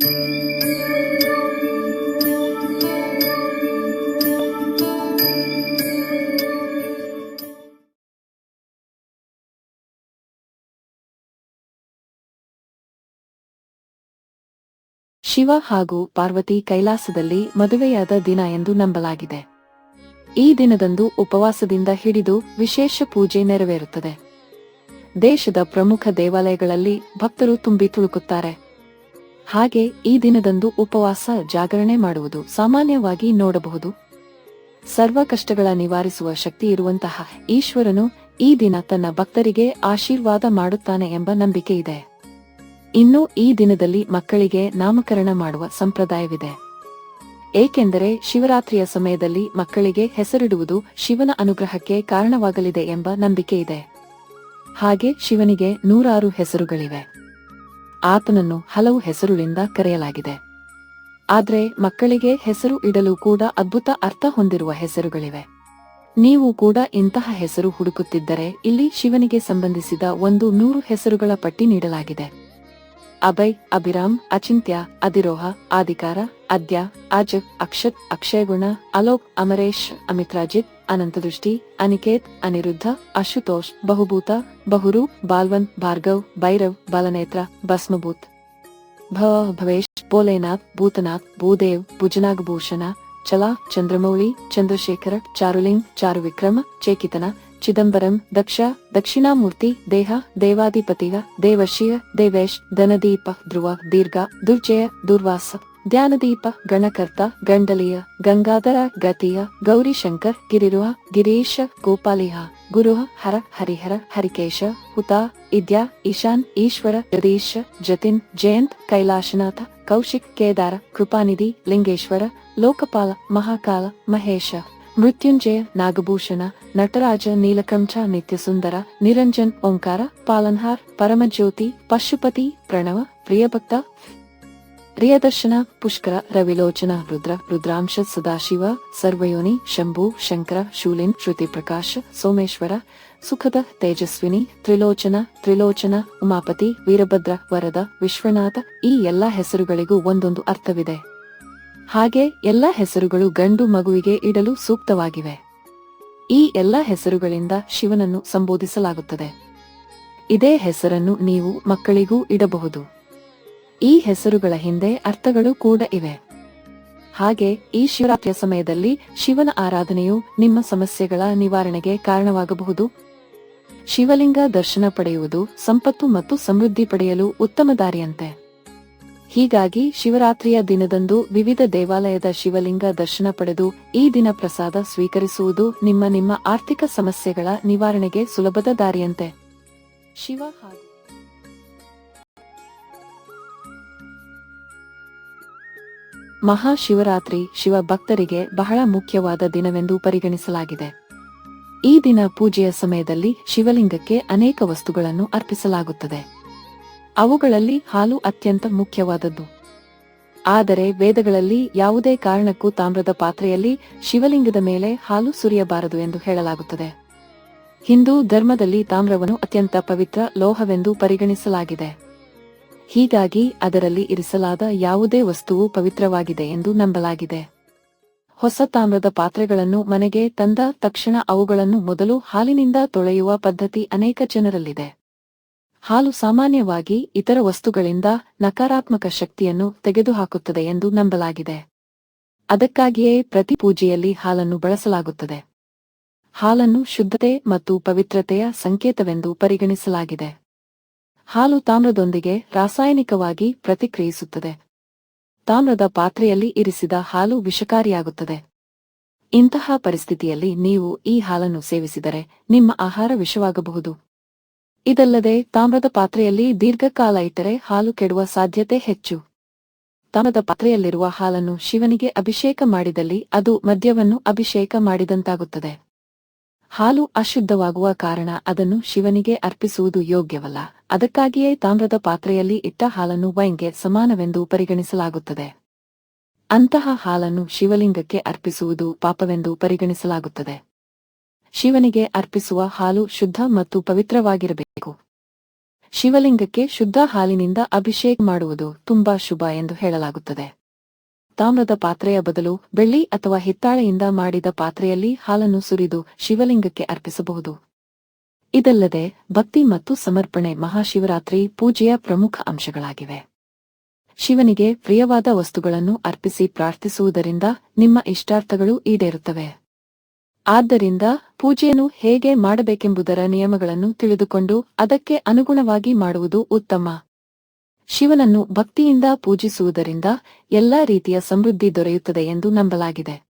ಶಿವ ಹಾಗೂ ಪಾರ್ವತಿ ಕೈಲಾಸದಲ್ಲಿ ಮದುವೆಯಾದ ದಿನ ಎಂದು ನಂಬಲಾಗಿದೆ. ಈ ದಿನದಂದು ಉಪವಾಸದಿಂದ ಹಿಡಿದು ವಿಶೇಷ ಪೂಜೆ ನೆರವೇರುತ್ತದೆ. ದೇಶದ ಪ್ರಮುಖ ದೇವಾಲಯಗಳಲ್ಲಿ ಭಕ್ತರು ತುಂಬಿ ತುಳುಕುತ್ತಾರೆ. ಹಾಗೆ ಈ ದಿನದಂದು ಉಪವಾಸ, ಜಾಗರಣೆ ಮಾಡುವುದು ಸಾಮಾನ್ಯವಾಗಿ ನೋಡಬಹುದು. ಸರ್ವ ಕಷ್ಟಗಳ ನಿವಾರಿಸುವ ಶಕ್ತಿ ಇರುವಂತಹ ಈಶ್ವರನು ಈ ದಿನ ತನ್ನ ಭಕ್ತರಿಗೆ ಆಶೀರ್ವಾದ ಮಾಡುತ್ತಾನೆ ಎಂಬ ನಂಬಿಕೆ ಇದೆ. ಇನ್ನು ಈ ದಿನದಲ್ಲಿ ಮಕ್ಕಳಿಗೆ ನಾಮಕರಣ ಮಾಡುವ ಸಂಪ್ರದಾಯವಿದೆ. ಏಕೆಂದರೆ ಶಿವರಾತ್ರಿಯ ಸಮಯದಲ್ಲಿ ಮಕ್ಕಳಿಗೆ ಹೆಸರಿಡುವುದು ಶಿವನ ಅನುಗ್ರಹಕ್ಕೆ ಕಾರಣವಾಗಲಿದೆ ಎಂಬ ನಂಬಿಕೆ ಇದೆ. ಹಾಗೆ ಶಿವನಿಗೆ ನೂರಾರು ಹೆಸರುಗಳಿವೆ. ಆತನನ್ನು ಹಲವು ಹೆಸರುಗಳಿಂದ ಕರೆಯಲಾಗಿದೆ. ಆದರೆ ಮಕ್ಕಳಿಗೆ ಹೆಸರು ಇಡಲು ಕೂಡ ಅದ್ಭುತ ಅರ್ಥ ಹೊಂದಿರುವ ಹೆಸರುಗಳಿವೆ. ನೀವು ಕೂಡ ಇಂತಹ ಹೆಸರು ಹುಡುಕುತ್ತಿದ್ದರೆ ಇಲ್ಲಿ ಶಿವನಿಗೆ ಸಂಬಂಧಿಸಿದ ಒಂದು ನೂರು ಹೆಸರುಗಳ ಪಟ್ಟಿ ನೀಡಲಾಗಿದೆ. अभय अभिराम अचिंत्या अधिरोहा आदिकारा आद्या आज अक्षत गुणा अलोक अमरेश अमित्राजित अनंतदृष्टी अनिकेत अनिरुद्ध आशुतोष बहुभूत बहुरूप बालवन भार्गव भैरव बालनेत्र भस्मभूत भव भवेश भोलेनाथ भूतनाथ भूदेव भुजनाग भूषण चला चंद्रमौली चंद्रशेखर चारुलिंग चारुविक्रम चेकितना ಚಿದಂಬರಂ, ದಕ್ಷ, ದಕ್ಷಿಣಾಮೂರ್ತಿ, ದೇಹ, ದೇವಾಧಿಪತಿಗ ದೇವಶಿಯ ದೇವೇಶ್, ಧನದೀಪ, ಧ್ರುವ, ದೀರ್ಘ, ದುರ್ಜಯ, ದುರ್ವಾಸ ಧ್ಯಾನದೀಪ ಗಣಕರ್ತ, ಗಂಡಲಿಯ, ಗಂಗಾಧರ, ಗತಿಯ, ಗೌರಿಶಂಕರ್, ಗಿರಿರುಹ, ಗಿರೀಶ, ಗೋಪಾಲಿಹ ಗುರು ಹರ, ಹರಿಹರ, ಹರಿಕೇಶ, ಹುತ, ಇದ್ಯಾ, ಈಶಾನ್, ಈಶ್ವರ, ಜಗದೀಶ, ಜತಿನ್, ಜಯಂತ್, ಕೈಲಾಶನಾಥ, ಕೌಶಿಕ್, ಕೇದಾರ, ಕೃಪಾನಿಧಿ, ಲಿಂಗೇಶ್ವರ, ಲೋಕಪಾಲ, ಮಹಾಕಾಲ, ಮಹೇಶ. ಮೃತ್ಯುಂಜಯ, ನಾಗಭೂಷಣ, ನಟರಾಜ, ನೀಲಕಂಠ, ನಿತ್ಯಸುಂದರ, ನಿರಂಜನ್, ಓಂಕಾರ, ಪಾಲನ್ಹಾರ್, ಪರಮಜ್ಯೋತಿ, ಪಶುಪತಿ, ಪ್ರಣವ, ಪ್ರಿಯಭಕ್ತ, ಪ್ರಿಯದರ್ಶನ, ಪುಷ್ಕರ, ರವಿಲೋಚನ, ರುದ್ರ, ರುದ್ರಾಂಶ, ಸದಾಶಿವ, ಸರ್ವಯೋನಿ, ಶಂಭು, ಶಂಕರ, ಶೂಲಿನ್, ಶ್ರುತಿ ಪ್ರಕಾಶ, ಸೋಮೇಶ್ವರ, ಸುಖದ, ತೇಜಸ್ವಿನಿ, ತ್ರಿಲೋಚನ ತ್ರಿಲೋಚನ, ಉಮಾಪತಿ, ವೀರಭದ್ರ, ವರದ, ವಿಶ್ವನಾಥ, ಈ ಎಲ್ಲಾ ಹೆಸರುಗಳಿಗೂ ಒಂದೊಂದು ಅರ್ಥವಿದೆ. ಹಾಗೆ ಎಲ್ಲ ಹೆಸರುಗಳು ಗಂಡು ಮಗುವಿಗೆ ಇಡಲು ಸೂಕ್ತವಾಗಿವೆ. ಈ ಎಲ್ಲ ಹೆಸರುಗಳಿಂದ ಶಿವನನ್ನು ಸಂಬೋಧಿಸಲಾಗುತ್ತದೆ. ಇದೇ ಹೆಸರನ್ನು ನೀವು ಮಕ್ಕಳಿಗೂ ಇಡಬಹುದು. ಈ ಹೆಸರುಗಳ ಹಿಂದೆ ಅರ್ಥಗಳು ಕೂಡ ಇವೆ. ಹಾಗೆ ಈ ಶಿವರಾತ್ರಿಯ ಸಮಯದಲ್ಲಿ ಶಿವನ ಆರಾಧನೆಯು ನಿಮ್ಮ ಸಮಸ್ಯೆಗಳ ನಿವಾರಣೆಗೆ ಕಾರಣವಾಗಬಹುದು. ಶಿವಲಿಂಗ ದರ್ಶನ ಪಡೆಯುವುದು ಸಂಪತ್ತು ಮತ್ತು ಸಮೃದ್ಧಿ ಪಡೆಯಲು ಉತ್ತಮ ದಾರಿಯಂತೆ. ಹೀಗಾಗಿ ಶಿವರಾತ್ರಿಯ ದಿನದಂದು ವಿವಿಧ ದೇವಾಲಯದ ಶಿವಲಿಂಗ ದರ್ಶನ ಪಡೆದು ಈ ದಿನ ಪ್ರಸಾದ ಸ್ವೀಕರಿಸುವುದು ನಿಮ್ಮ ನಿಮ್ಮ ಆರ್ಥಿಕ ಸಮಸ್ಯೆಗಳ ನಿವಾರಣೆಗೆ ಸುಲಭದ ದಾರಿಯಂತೆ. ಶಿವ ಮಹಾಶಿವರಾತ್ರಿ ಶಿವ ಭಕ್ತರಿಗೆ ಬಹಳ ಮುಖ್ಯವಾದ ದಿನವೆಂದು ಪರಿಗಣಿಸಲಾಗಿದೆ. ಈ ದಿನ ಪೂಜೆಯ ಸಮಯದಲ್ಲಿ ಶಿವಲಿಂಗಕ್ಕೆ ಅನೇಕ ವಸ್ತುಗಳನ್ನು ಅರ್ಪಿಸಲಾಗುತ್ತದೆ. ಅವುಗಳಲ್ಲಿ ಹಾಲು ಅತ್ಯಂತ ಮುಖ್ಯವಾದದ್ದು. ಆದರೆ ವೇದಗಳಲ್ಲಿ ಯಾವುದೇ ಕಾರಣಕ್ಕೂ ತಾಮ್ರದ ಪಾತ್ರೆಯಲ್ಲಿ ಶಿವಲಿಂಗದ ಮೇಲೆ ಹಾಲು ಸುರಿಯಬಾರದು ಎಂದು ಹೇಳಲಾಗುತ್ತದೆ. ಹಿಂದೂ ಧರ್ಮದಲ್ಲಿ ತಾಮ್ರವನ್ನು ಅತ್ಯಂತ ಪವಿತ್ರ ಲೋಹವೆಂದು ಪರಿಗಣಿಸಲಾಗಿದೆ. ಹೀಗಾಗಿ ಅದರಲ್ಲಿ ಇರಿಸಲಾದ ಯಾವುದೇ ವಸ್ತುವು ಪವಿತ್ರವಾಗಿದೆ ಎಂದು ನಂಬಲಾಗಿದೆ. ಹೊಸ ತಾಮ್ರದ ಪಾತ್ರೆಗಳನ್ನು ಮನೆಗೆ ತಂದ ತಕ್ಷಣ ಅವುಗಳನ್ನು ಮೊದಲು ಹಾಲಿನಿಂದ ತೊಳೆಯುವ ಪದ್ಧತಿ ಅನೇಕ ಜನರಲ್ಲಿದೆ. ಹಾಲು ಸಾಮಾನ್ಯವಾಗಿ ಇತರ ವಸ್ತುಗಳಿಂದ ನಕಾರಾತ್ಮಕ ಶಕ್ತಿಯನ್ನು ತೆಗೆದುಹಾಕುತ್ತದೆ ಎಂದು ನಂಬಲಾಗಿದೆ. ಅದಕ್ಕಾಗಿಯೇ ಪ್ರತಿ ಪೂಜೆಯಲ್ಲಿ ಹಾಲನ್ನು ಬಳಸಲಾಗುತ್ತದೆ. ಹಾಲನ್ನು ಶುದ್ಧತೆ ಮತ್ತು ಪವಿತ್ರತೆಯ ಸಂಕೇತವೆಂದು ಪರಿಗಣಿಸಲಾಗಿದೆ. ಹಾಲು ತಾಮ್ರದೊಂದಿಗೆ ರಾಸಾಯನಿಕವಾಗಿ ಪ್ರತಿಕ್ರಿಯಿಸುತ್ತದೆ. ತಾಮ್ರದ ಪಾತ್ರೆಯಲ್ಲಿ ಇರಿಸಿದ ಹಾಲು ವಿಷಕಾರಿಯಾಗುತ್ತದೆ. ಇಂತಹ ಪರಿಸ್ಥಿತಿಯಲ್ಲಿ ನೀವು ಈ ಹಾಲನ್ನು ಸೇವಿಸಿದರೆ ನಿಮ್ಮ ಆಹಾರ ವಿಷವಾಗಬಹುದು. ಇದಲ್ಲದೆ ತಾಮ್ರದ ಪಾತ್ರೆಯಲ್ಲಿ ದೀರ್ಘಕಾಲ ಇಟ್ಟರೆ ಹಾಲು ಕೆಡುವ ಸಾಧ್ಯತೆ ಹೆಚ್ಚು. ತಾಮ್ರದ ಪಾತ್ರೆಯಲ್ಲಿರುವ ಹಾಲನ್ನು ಶಿವನಿಗೆ ಅಭಿಷೇಕ ಮಾಡಿದಲ್ಲಿ ಅದು ಮದ್ಯವನ್ನು ಅಭಿಷೇಕ ಮಾಡಿದಂತಾಗುತ್ತದೆ. ಹಾಲು ಅಶುದ್ಧವಾಗುವ ಕಾರಣ ಅದನ್ನು ಶಿವನಿಗೆ ಅರ್ಪಿಸುವುದು ಯೋಗ್ಯವಲ್ಲ. ಅದಕ್ಕಾಗಿಯೇ ತಾಮ್ರದ ಪಾತ್ರೆಯಲ್ಲಿ ಇಟ್ಟ ಹಾಲನ್ನು ವೈನ್ಗೆ ಸಮಾನವೆಂದು ಪರಿಗಣಿಸಲಾಗುತ್ತದೆ. ಅಂತಹ ಹಾಲನ್ನು ಶಿವಲಿಂಗಕ್ಕೆ ಅರ್ಪಿಸುವುದು ಪಾಪವೆಂದು ಪರಿಗಣಿಸಲಾಗುತ್ತದೆ. ಶಿವನಿಗೆ ಅರ್ಪಿಸುವ ಹಾಲು ಶುದ್ಧ ಮತ್ತು ಪವಿತ್ರವಾಗಿರಬೇಕು. ಶಿವಲಿಂಗಕ್ಕೆ ಶುದ್ಧ ಹಾಲಿನಿಂದ ಅಭಿಷೇಕ ಮಾಡುವುದು ತುಂಬಾ ಶುಭ ಎಂದು ಹೇಳಲಾಗುತ್ತದೆ. ತಾಮ್ರದ ಪಾತ್ರೆಯ ಬದಲು ಬೆಳ್ಳಿ ಅಥವಾ ಹಿತ್ತಾಳೆಯಿಂದ ಮಾಡಿದ ಪಾತ್ರೆಯಲ್ಲಿ ಹಾಲನ್ನು ಸುರಿದು ಶಿವಲಿಂಗಕ್ಕೆ ಅರ್ಪಿಸಬಹುದು. ಇದಲ್ಲದೆ ಭಕ್ತಿ ಮತ್ತು ಸಮರ್ಪಣೆ ಮಹಾಶಿವರಾತ್ರಿ ಪೂಜೆಯ ಪ್ರಮುಖ ಅಂಶಗಳಾಗಿವೆ. ಶಿವನಿಗೆ ಪ್ರಿಯವಾದ ವಸ್ತುಗಳನ್ನು ಅರ್ಪಿಸಿ ಪ್ರಾರ್ಥಿಸುವುದರಿಂದ ನಿಮ್ಮ ಇಷ್ಟಾರ್ಥಗಳು ಈಡೇರುತ್ತವೆ. ಆದ್ದರಿಂದ ಪೂಜೆಯನ್ನು ಹೇಗೆ ಮಾಡಬೇಕೆಂಬುದರ ನಿಯಮಗಳನ್ನು ತಿಳಿದುಕೊಂಡು ಅದಕ್ಕೆ ಅನುಗುಣವಾಗಿ ಮಾಡುವುದು ಉತ್ತಮ. ಶಿವನನ್ನು ಭಕ್ತಿಯಿಂದ ಪೂಜಿಸುವುದರಿಂದ ಎಲ್ಲಾ ರೀತಿಯ ಸಮೃದ್ಧಿ ದೊರೆಯುತ್ತದೆ ಎಂದು ನಂಬಲಾಗಿದೆ.